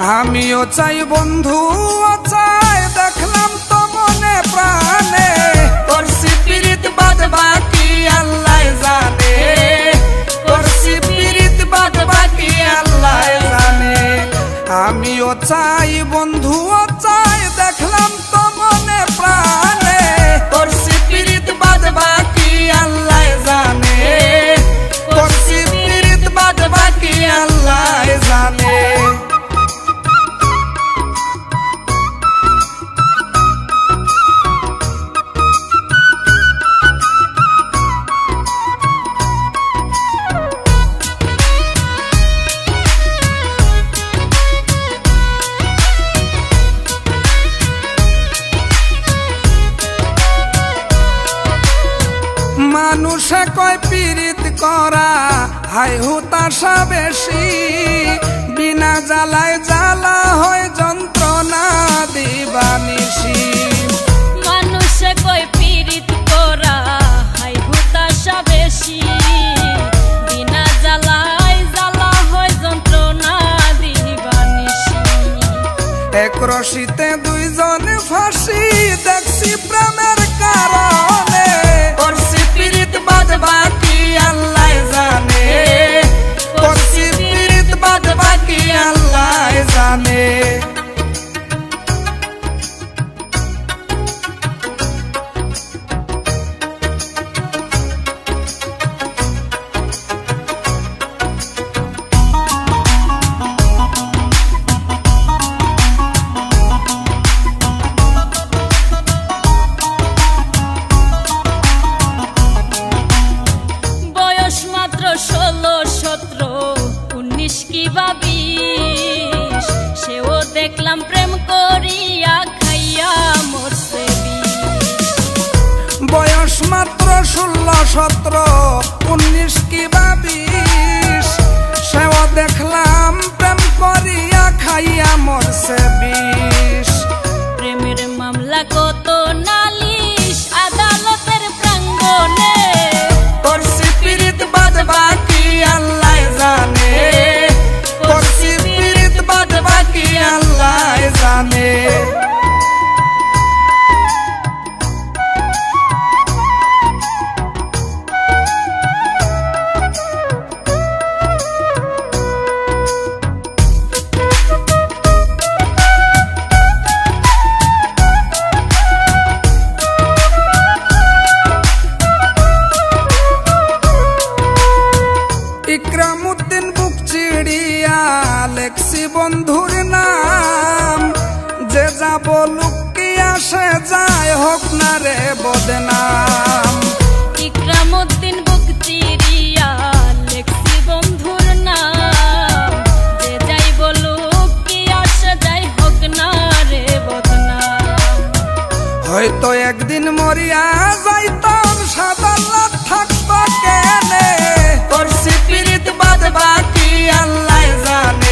আমিও চাই বন্ধু চাই, দেখলাম তো মনে প্রাণে। তোর সিপিরিত বাদ বাকি, আল্লাহ জানে। তোর সিপিরিত বাদ বাকি, আল্লাহ জানে। আমিও চাই মানুষে কয় পীড়িত করা হাই হুতাশা বেশি। বিনা জ্বালায় জ্বালা হয় যন্ত্রণা দিবানিসি মানুষে কই পীড়িত করা হাই হুতাশা বেশি। বিনা জ্বালাই জ্বালা হয় যন্ত্রণা দিবানিসি এক রশিতে দুইজন ফাঁসি দেখছি প্রেমের কারণে। সেও দেখলাম প্রেম করিয়া খাইয়া মরছে বয়স মাত্র ষোলো সতেরো উনিশ কি বা বিশ সেও দেখলাম প্রেম করিয়া খাইয়া মরছে বিষ প্রেমের মামলা কত নালিশ লেখছি বন্ধুর নাম। যে যাব কি আসে যায় হোক না রে বদনাম। ইকরামুদ্দিন নাম। যে হোক না বদনাম। হয়তো একদিন মরিয়া যাইতাম সাধারণ থাকতো কেনে? তোর সিপিরিত বাদ বাকি আল্লাহ জানে